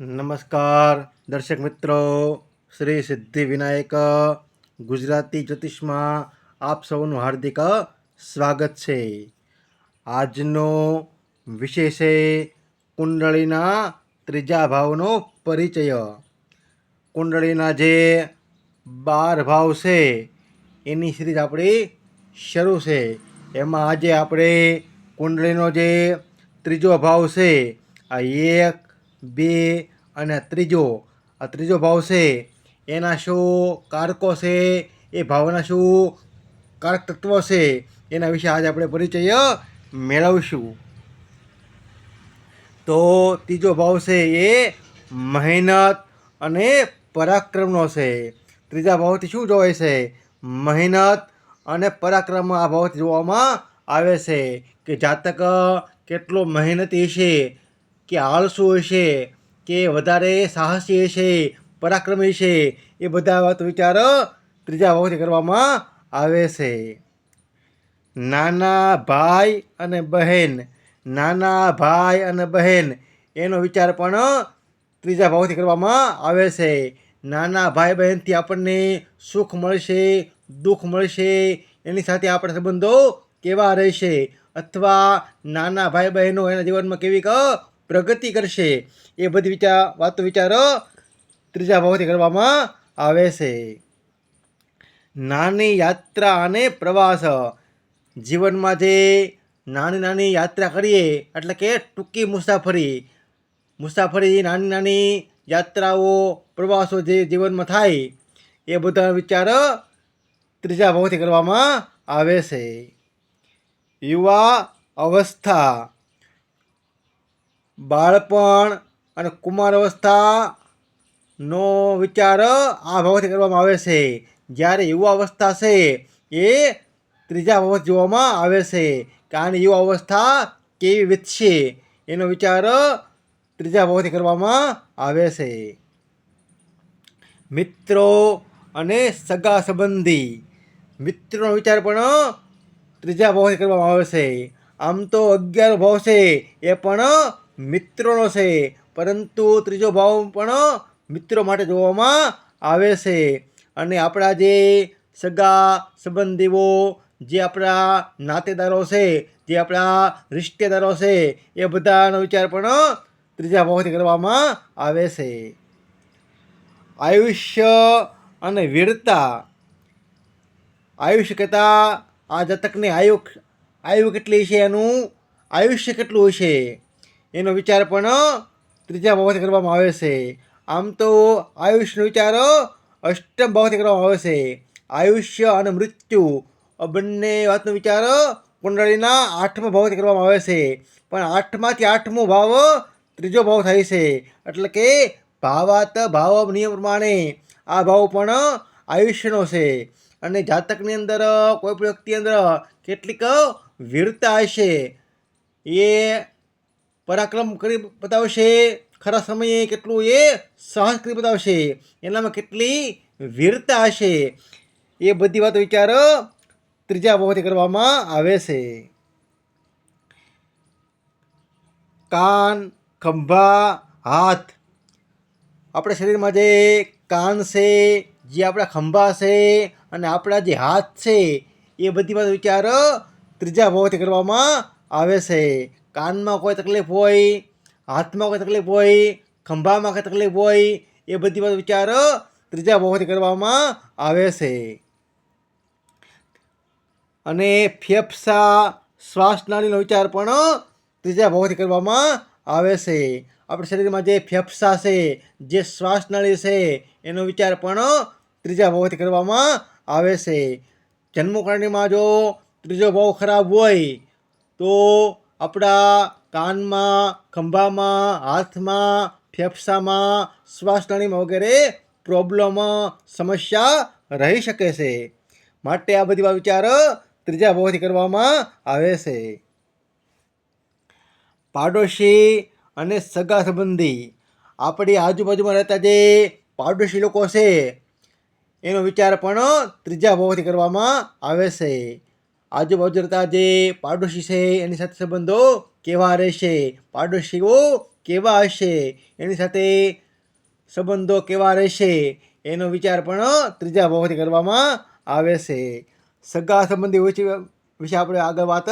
નમસ્કાર, દર્શક મિત્રો. શ્રી સિદ્ધિ વિનાયક, ગુજરાતી જ્યોતિષમાં આપ સૌનું હાર્દિક સ્વાગત છે. આજનો વિષય છે કુંડળીના ત્રીજા ભાવનો પરિચય. કુંડળીના જે બાર ભાવ છે, એની સિરીઝ આપણી શરૂ છે. એમાં આજે આપણે કુંડળીનો જે ત્રીજો ભાવ છે, આ એક બે અને ત્રીજો. આ ત્રીજો ભાવ છે, એના શું કારકો છે, એ ભાવના શું કારક તત્વો છે, એના વિશે આજે આપણે પરિચય મેળવીશું. તો ત્રીજો ભાવ છે એ મહેનત અને પરાક્રમનો છે. ત્રીજા ભાવથી શું જોવાય છે? મહેનત અને પરાક્રમ આ ભાવથી જોવામાં આવે છે કે જાતક કેટલો મહેનતી છે કે આળસુ હશે, કે વધારે સાહસી હશે, પરાક્રમી છે એ બધા વાત વિચાર ત્રીજા વખતે કરવામાં આવે છે. નાના ભાઈ અને બહેન, નાના ભાઈ અને બહેન, એનો વિચાર પણ ત્રીજા ભાવથી કરવામાં આવે છે. નાના ભાઈ બહેનથી આપણને સુખ મળશે, દુઃખ મળશે, એની સાથે આપણા સંબંધો કેવા રહેશે? અથવા નાના ભાઈ બહેનો એના જીવનમાં કેવી પ્રગતિ કરશે. એ બધી વિચાર, વાતો વિચારો. ત્રીજા ભાવથી કરવામાં આવે છે. નાની યાત્રા અને પ્રવાસ. જીવનમાં જે નાની નાની યાત્રા કરીએ, એટલે કે ટૂંકી મુસાફરી. મુસાફરી નાની નાની યાત્રાઓ, પ્રવાસો જે જીવનમાં થાય, એ બધા વિચાર ત્રીજા ભાવથી કરવામાં આવે છે. યુવા અવસ્થા. બાળપણ અને કુમાર અવસ્થાનો વિચાર આ ભાવથી કરવામાં આવે છે. જ્યારે યુવા અવસ્થા છે એ ત્રીજા ભાવ જોવામાં આવે છે. કારણ યુવા અવસ્થા કેવી વીતશે એનો વિચાર ત્રીજા ભાવથી કરવામાં આવે છે. મિત્રો અને સગા સંબંધી. મિત્રોનો વિચાર પણ ત્રીજા ભાવથી કરવામાં આવે છે. આમ તો અગિયાર ભાવ છે એ પણ મિત્રોનો છે. પરંતુ ત્રીજો ભાવ પણ મિત્રો માટે જોવામાં આવે છે. અને આપણા જે સગા સંબંધીઓ, જે આપણા નાતેદારો છે, જે આપણા રિશ્તેદારો છે, એ બધાનો વિચાર પણ ત્રીજા ભાવથી કરવામાં આવે છે. આયુષ્ય અને વીરતા. આયુષ્ય કહેતા આ જાતકની આયુ આયુ કેટલી છે એનું? આયુષ્ય કેટલું હશે? એનો વિચાર પણ ત્રીજા ભાવથી કરવામાં આવે છે. આમ તો આયુષ્યનો વિચાર અષ્ટમ ભાવથી કરવામાં આવે છે. આયુષ્ય અને મૃત્યુ બંને વાતનો વિચાર કુંડળીના આઠમા ભાવથી કરવામાં આવે છે. પણ આઠમાંથી આઠમો ભાવ ત્રીજો ભાવ થાય છે. એટલે કે ભાવાત ભાવ નિયમ પ્રમાણે આ ભાવ પણ આયુષ્યનો છે. અને જાતકની અંદર કોઈ પણ વ્યક્તિ અંદર કેટલીક વીરતા હશે. એ પરાક્રમ કરી બતાવશે. ખરા સમયે કેટલું એ સાહસ કરી બતાવશે. એનામાં કેટલી વીરતા હશે. એ બધી વાતો વિચાર ત્રીજા ભાવથી કરવામાં આવે છે. કાન, ખંભા, હાથ. આપણા શરીરમાં જે કાન છે, જે આપણા ખંભા છે અને આપણા જે હાથ છે, એ બધી વાત વિચાર ત્રીજા ભાવથી કરવામાં આવે છે. કાનમાં કોઈ તકલીફ હોય, હાથમાં કોઈ તકલીફ હોય, ખંભામાં કોઈ તકલીફ હોય, એ બધી વાત વિચાર, ત્રીજા ભાવથી કરવામાં આવે છે. અને ફેફસા શ્વાસ નાળીનો વિચાર પણ ત્રીજા ભાવથી કરવામાં આવે છે. આપણા શરીરમાં જે ફેફસા છે, જે શ્વાસ નળી છે, એનો વિચાર પણ ત્રીજા ભાવથી કરવામાં આવે છે. જન્મકરણીમાં જો ત્રીજો ભાવ ખરાબ હોય, તો આપણા કાનમાં, ખંભામાં, હાથમાં, ફેફસામાં, શ્વાસનળીમાં વગેરે પ્રોબ્લેમ સમસ્યા રહી શકે છે. માટે આ બધી વિચાર ત્રીજા ભાવથી કરવામાં આવે છે. પાડોશી અને સગા સંબંધી. આપણી આજુબાજુમાં રહેતા જે પાડોશી લોકો છે, એનો વિચાર પણ ત્રીજા ભાવથી કરવામાં આવે છે. આજુબાજુ રહેતા જે પાડોશી છે, એની સાથે સંબંધો કેવા રહેશે? પાડોશીઓ કેવા હશે? એની સાથે સંબંધો કેવા રહેશે? એનો વિચાર પણ ત્રીજા ભાવથી કરવામાં આવે છે. સગા સંબંધી વિશે આપણે આગળ વાત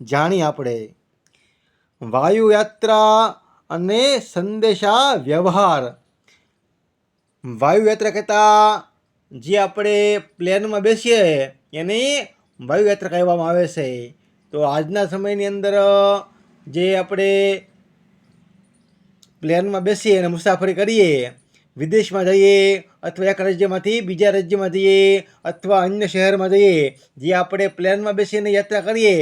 જાણી આપણે. વાયુ યાત્રા અને સંદેશા વ્યવહાર. વાયુ યાત્રા કહેતા જે આપણે પ્લેનમાં બેસીએ, એને વાયુ યાત્રા કહેવામાં આવે છે. તો આજના સમયની અંદર જે આપણે પ્લેનમાં બેસીએ અને મુસાફરી કરીએ, વિદેશમાં જઈએ અથવા એક રાજ્યમાંથી બીજા રાજ્યમાં જઈએ અથવા અન્ય શહેરમાં જઈએ, જે આપણે પ્લેનમાં બેસીને યાત્રા કરીએ,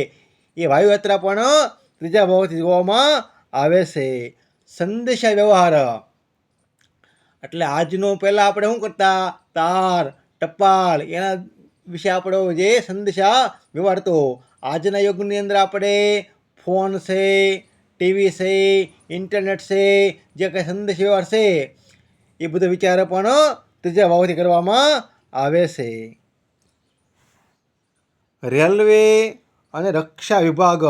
એ વાયુયાત્રા પણ ત્રીજા ભાવથી જોવામાં આવે છે. સંદેશા વ્યવહાર એટલે આજનો પહેલાં આપણે શું કરતા? તાર, ટપાલ, એના વિશે આપણો જે સંદેશા વ્યવહાર હતો આજના યુગની અંદર આપણે ફોન છે, ટીવી છે, ઇન્ટરનેટ છે, જે કંઈ સંદેશ વ્યવહાર છે, એ બધો વિચાર પણ ત્રીજા ભાવથી કરવામાં આવે છે. રેલવે અને રક્ષા વિભાગ.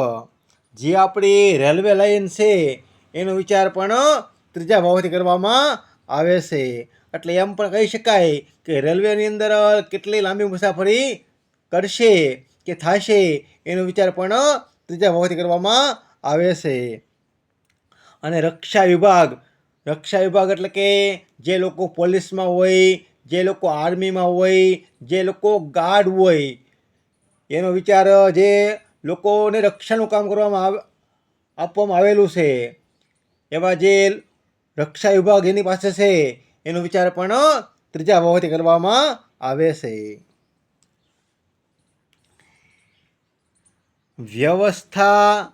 જે આપણી રેલવે લાઈન છે, એનો વિચાર પણ ત્રીજા ભાવથી કરવામાં આવે છે. એટલે એમ પણ કહી શકાય કે રેલવેની અંદર કેટલી લાંબી મુસાફરી કરશે, કે થશે, એનો વિચાર પણ ત્રીજા ભાવથી કરવામાં આવે છે. અને રક્ષા વિભાગ રક્ષા વિભાગ એટલે કે જે લોકો પોલીસમાં હોય, જે લોકો આર્મીમાં હોય, જે લોકો ગાર્ડ હોય, એનો વિચાર જે લોકોને રક્ષાનું કામ કરવામાં આપવામાં આવેલું છે. એવા જે રક્ષા વિભાગ એની પાસે છે એનો વિચાર પણ ત્રીજા ભાવથી કરવામાં આવે છે. વ્યવસ્થા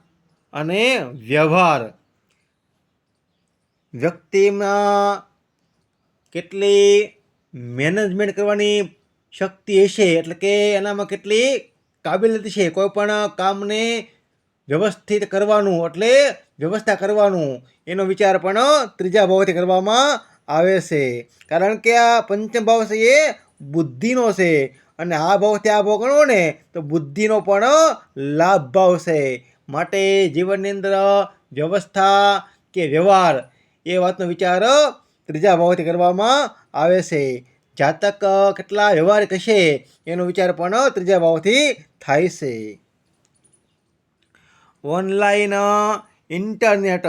અને વ્યવહાર. વ્યક્તિમાં કેટલી મેનેજમેન્ટ કરવાની શક્તિ હશે, એટલે કે એનામાં કેટલી કાબિલિયત છે, કોઈ પણ કામને વ્યવસ્થિત કરવાનું, એટલે વ્યવસ્થા કરવાનું, એનો વિચાર પણ ત્રીજા ભાવથી કરવામાં આવે છે. કારણ કે આ પંચમ ભાવ છે એ બુદ્ધિનો છે. અને આ ભાવથી આ ભાવ ગણો ને, તો બુદ્ધિનો પણ લાભ ભાવ છે. માટે જીવનની અંદર વ્યવસ્થા કે વ્યવહાર એ વાતનો વિચાર ત્રીજા ભાવથી કરવામાં આવે છે. જાતક કેટલા વ્યવહારિક હશે એનો વિચાર પણ ત્રીજા ભાવથી થાય છે. Online internet.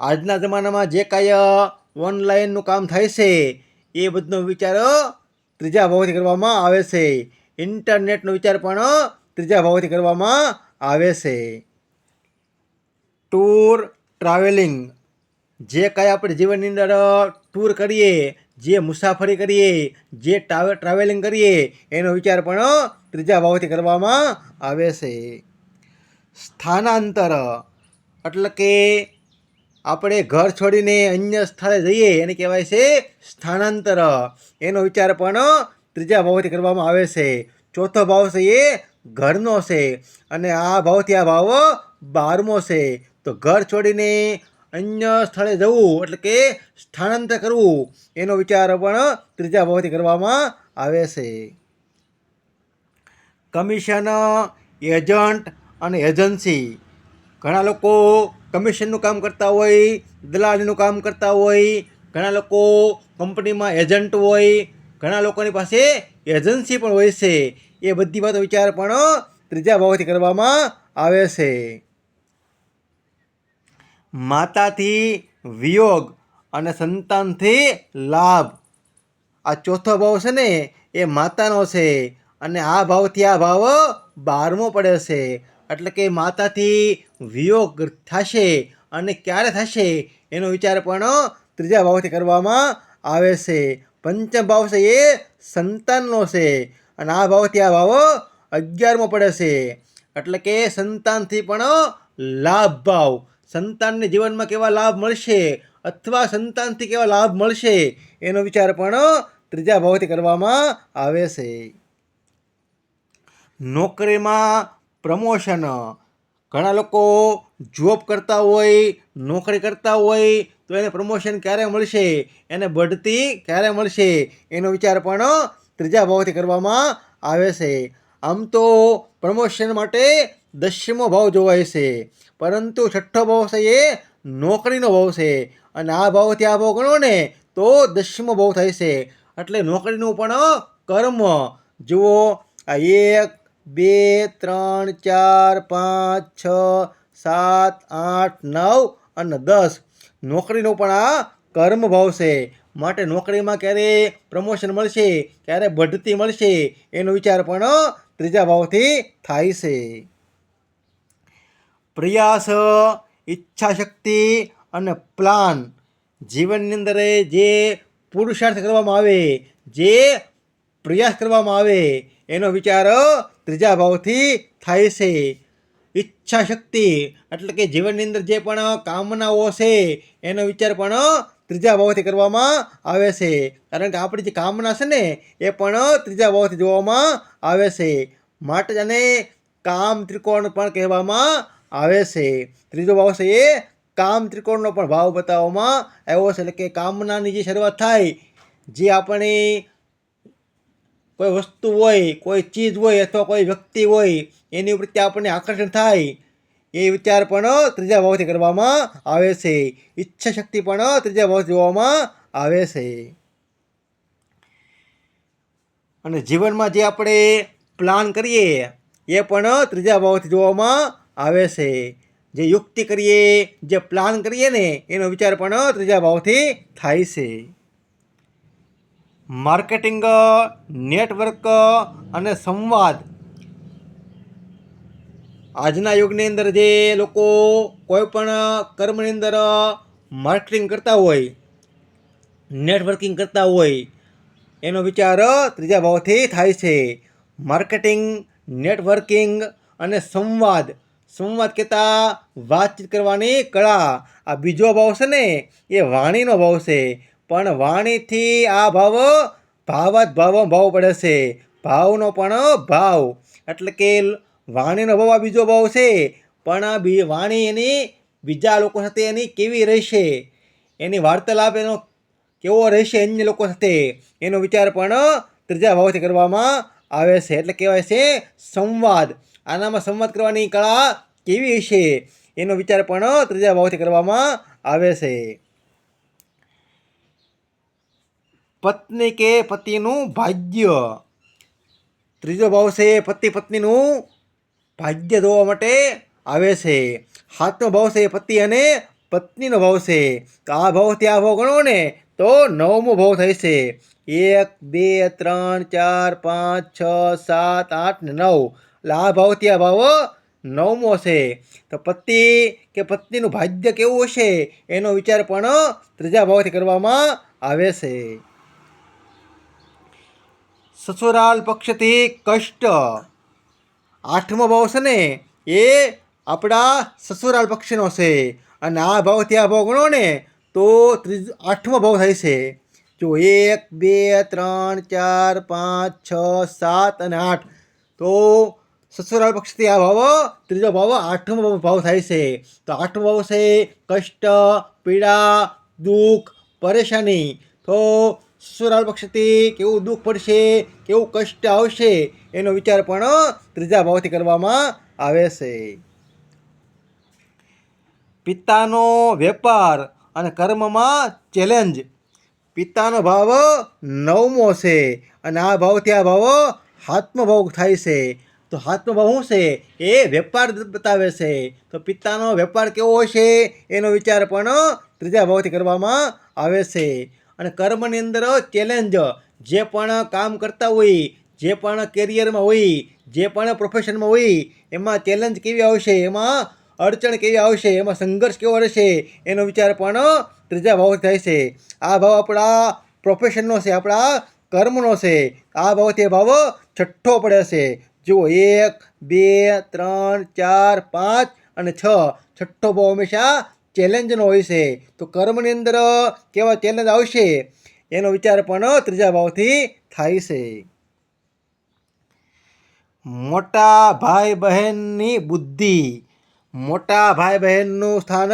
આજના જમાનામાં જે કાંઈ ઓનલાઈનનું કામ થાય છે. એ બધનો વિચાર ત્રીજા ભાવથી કરવામાં આવે છે. ઇન્ટરનેટનો વિચાર પણ ત્રીજા ભાવથી કરવામાં આવે છે. Tour travelling. જે કાંઈ આપણે જીવનની અંદર ટૂર કરીએ, જે મુસાફરી કરીએ, જે ટ્રાવે, ટ્રાવેલિંગ કરીએ, એનો વિચાર પણ ત્રીજા ભાવથી કરવામાં આવે છે. સ્થાનાંતર. એટલે કે આપણે ઘર છોડીને અન્ય સ્થળે જઈએ, એને કહેવાય છે સ્થાનાંતર. એનો વિચાર પણ ત્રીજા ભાવથી કરવામાં આવે છે. ચોથો ભાવ છે એ ઘરનો છે અને આ ભાવથી આ ભાવ બારમો છે. તો ઘર છોડીને અન્ય સ્થળે જવું એટલે કે સ્થાનાંતર કરવું, એનો વિચાર પણ ત્રીજા ભાવથી કરવામાં આવે છે. કમિશન, એજન્ટ અને એજન્સી. ઘણા લોકો કમિશનનું કામ કરતા હોય, દલાલીનું કામ કરતા હોય, ઘણા લોકો કંપનીમાં એજન્ટ હોય, ઘણા લોકોની પાસે એજન્સી પણ હોય છે. એ બધી વાતો વિચાર પણ ત્રીજા ભાવથી કરવામાં આવે છે. માતાથી વિયોગ અને સંતાનથી લાભ. આ ચોથો ભાવ છે ને, એ માતાનો છે અને આ ભાવથી આ ભાવ બારમો પડે છે. એટલે કે માતાથી વિયોગ થશે અને ક્યારે થશે એનો વિચાર પણ ત્રીજા ભાવથી કરવામાં આવે છે. પંચમ ભાવ છે એ સંતાનનો છે અને આ ભાવથી આ ભાવ અગિયારમો પડે છે. એટલે કે સંતાનથી પણ લાભ ભાવ. સંતાનને જીવનમાં કેવા લાભ મળશે અથવા સંતાનથી કેવા લાભ મળશે એનો વિચાર પણ ત્રીજા ભાવથી કરવામાં આવે છે. નોકરીમાં પ્રમોશન. ઘણા લોકો જોબ કરતા હોય, નોકરી કરતા હોય, તો એને પ્રમોશન ક્યારે મળશે? એને બઢતી ક્યારે મળશે? એનો વિચાર પણ ત્રીજા ભાવથી કરવામાં આવે છે. આમ તો પ્રમોશન માટે દસમો ભાવ જોવાય છે પરંતુ છઠ્ઠો ભાવ છે એ નોકરીનો ભાવ છે. અને આ ભાવથી આ ભાવ ગણો ને, તો દસમો ભાવ થાય છે. એટલે નોકરીનું પણ કર્મ. જુઓ, આ એક બે, ત્રણ, ચાર, પાંચ, છ, સાત, આઠ, નવ અને દસ. નોકરીનો પણ આ કર્મ ભાવ છે. માટે નોકરીમાં ક્યારે પ્રમોશન મળશે, ક્યારે બઢતી મળશે, એનો વિચાર પણ ત્રીજા ભાવથી થાય છે. પ્રયાસ ઈચ્છા શક્તિ અને પ્લાન જીવનની અંદર જે પુરુષાર્થ કરવામાં આવે, જે પ્રયાસ કરવામાં આવે એનો વિચાર ત્રીજા ભાવથી થાય છે. ઈચ્છા શક્તિ એટલે કે જીવનની અંદર જે પણ કામનાઓ છે એનો વિચાર પણ ત્રીજા ભાવથી કરવામાં આવે છે. કારણ કે આપણી જે કામના છે ને એ પણ ત્રીજા ભાવથી જોવામાં આવે છે. માટે જ આને કામ ત્રિકોણ પણ કહેવામાં આવે છે. ત્રીજો ભાવ છે એ કામ ત્રિકોણનો પણ ભાવ બતાવવામાં આવ્યો છે. એટલે કે કામનાની જે શરૂઆત થાય, જે આપણે કોઈ વસ્તુ હોય, કોઈ ચીજ હોય અથવા કોઈ વ્યક્તિ હોય, એની પ્રત્યે આપણને આકર્ષણ થાય, એ વિચાર પણ ત્રીજા ભાવથી કરવામાં આવે છે. ઈચ્છા શક્તિ પણ ત્રીજા ભાવથી જોવામાં આવે છે. અને જીવનમાં જે આપણે પ્લાન કરીએ, એ પણ ત્રીજા ભાવથી જોવામાં આવે છે. જે યુક્તિ કરીએ, જે પ્લાન કરીએ ને, એનો વિચાર પણ ત્રીજા ભાવથી થાય છે. માર્કેટિંગ, નેટવર્ક અને સંવાદ. આજના યુગની અંદર જે લોકો કોઈ પણ કર્મની અંદર માર્કેટિંગ કરતા હોય, નેટવર્કિંગ કરતા હોય, એનો વિચાર ત્રીજા ભાવથી થાય છે. માર્કેટિંગ, નેટવર્કિંગ અને સંવાદ. સંવાદ કહેતા વાતચીત કરવાની કળા. આ બીજો ભાવ છે ને, એ વાણીનો ભાવ છે. પણ વાણીથી આ ભાવ ભાવ જ ભાવ ભાવ પડે છે ભાવનો પણ ભાવ. એટલે કે વાણીનો ભાવ આ બીજો ભાવ છે. પણ બી વાણી એની બીજા લોકો સાથે એની કેવી રહેશે? એની વાર્તાલાપ એનો કેવો રહેશે અન્ય લોકો સાથે? એનો વિચાર પણ ત્રીજા ભાવથી કરવામાં આવે છે. એટલે કહેવાય છે સંવાદ. આનામાં સંવાદ કરવાની કળા કેવી હશે? એનો વિચાર પણ ત્રીજા ભાવથી કરવામાં આવે છે. પત્ની કે પતિનું ભાગ્ય? ત્રીજો ભાવ છે પતિ પત્નીનું ભાગ્ય જોવા માટે આવે છે. હાથનો ભાવ છે પતિ અને પત્નીનો ભાવ છે. તો આ ભાવથી આ ભાવ ગણો ને, તો નવમો ભાવ થાય છે. એક, બે, ત્રણ, ચાર, પાંચ, છ, સાત, આઠ ને નવ. એટલે આ ભાવથી આ ભાવ નવમો છે. તો પતિ કે પત્નીનું ભાગ્ય કેવું હશે? એનો વિચાર પણ ત્રીજા ભાવથી કરવામાં આવે છે. સસુરાલ પક્ષથી કષ્ટ. આઠમો ભાવ છે ને, એ આપણા સસુરાલ પક્ષનો છે. અને આ ભાવથી આ ભાવ ગણો ને, તો ત્રીજ, આઠમો ભાવ થાય છે. જો એક, બે, ત્રણ, ચાર, પાંચ, છ, સાત અને આઠ. તો સસુરાલ પક્ષથી આ ભાવ, ત્રીજો ભાવ, આઠમો ભાવ થાય છે. તો આઠમો ભાવ છે કષ્ટ, પીડા, દુઃખ, પરેશાની. તો સસુરાલ પક્ષથી કેવું દુઃખ પડશે, કેવું કષ્ટ આવશે, એનો વિચાર પણ ત્રીજા ભાવથી કરવામાં આવે છે. પિતાનો વેપાર અને કર્મમાં ચેલેન્જ. પિતાનો ભાવ નવમો છે અને આ ભાવથી આ ભાવ હાથનો થાય છે. તો હાથનો શું છે? એ વેપાર બતાવે છે. તો પિતાનો વેપાર કેવો હશે એનો વિચાર પણ ત્રીજા ભાવથી કરવામાં આવે છે. અને કર્મની અંદર ચેલેન્જ જે પણ કામ કરતા હોય, જે પણ કેરિયરમાં હોય, જે પણ પ્રોફેશનમાં હોય, એમાં ચેલેન્જ કેવી આવશે? એમાં અડચણ કેવી આવશે? એમાં સંઘર્ષ કેવો રહેશે? એનો વિચાર પણ ત્રીજા ભાવ થાય છે. આ ભાવ આપણા પ્રોફેશનનો છે, આપણા કર્મનો છે. આ ભાવથી ભાવ છઠ્ઠો પડે છે. જુઓ, એક, બે, ત્રણ, ચાર, પાંચ અને છ. છઠ્ઠો ભાવ હંમેશા ચેલેન્જનો હોય છે, તો કર્મની અંદર કેવા ચેલેન્જ આવશે? એનો વિચાર પણ ત્રીજા ભાવથી થાય છે. મોટા ભાઈ બહેનની બુદ્ધિ. મોટા ભાઈ બહેનનું સ્થાન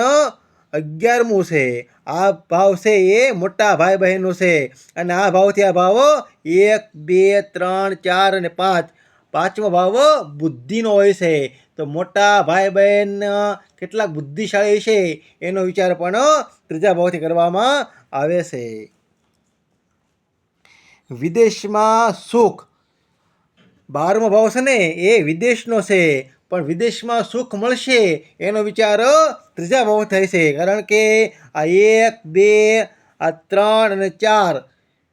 અગિયારમું છે. આ ભાવ છે એ મોટા ભાઈ બહેનનું છે. અને આ ભાવથી આ ભાવ, એક, બે, ત્રણ, ચાર અને પાંચ. પાંચમો ભાવ બુદ્ધિનો હોય છે. તો મોટા ભાઈ બહેન કેટલાક બુદ્ધિશાળી છે એનો વિચાર પણ ત્રીજા ભાવથી કરવામાં આવે છે. વિદેશમાં સુખ. બારમો ભાવ છે ને, એ વિદેશનો છે. પણ વિદેશમાં સુખ મળશે એનો વિચાર ત્રીજા ભાવ થાય છે. કારણ કે આ એક, બે, આ ત્રણ અને ચાર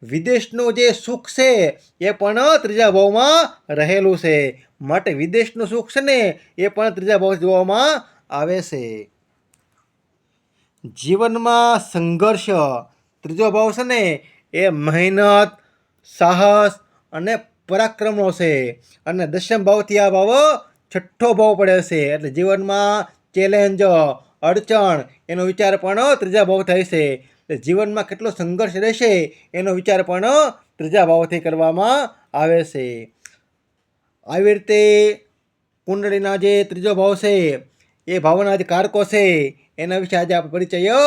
વિદેશનું જે સુખ છે એ પણ ત્રીજા ભાવમાં રહેલું છે. માટે વિદેશનું સુખ છે ને એ પણ ત્રીજા ભાવ જોવામાં આવે છે. જીવનમાં સંઘર્ષ ત્રીજો ભાવ છે ને એ મહેનત, સાહસ અને પરાક્રમનો છે. અને દશમ ભાવથી આ ભાવ છઠ્ઠો ભાવ પડે છે. એટલે જીવનમાં ચેલેન્જ, અડચણ એનો વિચાર પણ ત્રીજા ભાવ થાય છે. એટલે જીવનમાં કેટલો સંઘર્ષ રહેશે એનો વિચાર પણ ત્રીજા ભાવથી કરવામાં આવે છે. આવી રીતે કુંડળીના જે ત્રીજો ભાવ છે, એ ભાવના જે કારકો છે, એના વિશે આજે આપણે પરિચય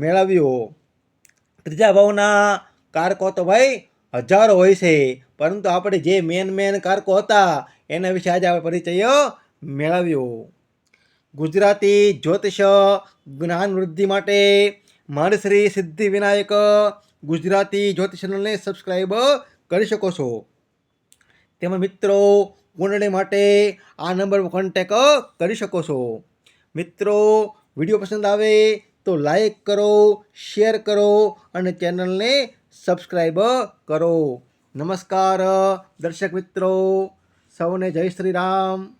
મેળવ્યો. ત્રીજા ભાવના કારકો તો ભાઈ હજારો હોય છે, પરંતુ આપણે જે મેન મેન કારકો હતા, એના વિશે આજે આપણે પરિચય મેળવ્યો. ગુજરાતી જ્યોતિષ જ્ઞાન વૃદ્ધિ માટે મારી શ્રી સિદ્ધિ વિનાયક ગુજરાતી જ્યોતિષ ચેનલને સબસ્ક્રાઈબ કરી શકો છો. તેમજ મિત્રો કુંડળી માટે આ નંબર પર કોન્ટેક કરી શકો છો. મિત્રો, વીડિયો પસંદ આવે તો લાઈક કરો શેર કરો અને ચેનલને સબસ્ક્રાઈબ કરો. નમસ્કાર, દર્શક મિત્રો. સૌને જય શ્રી રામ.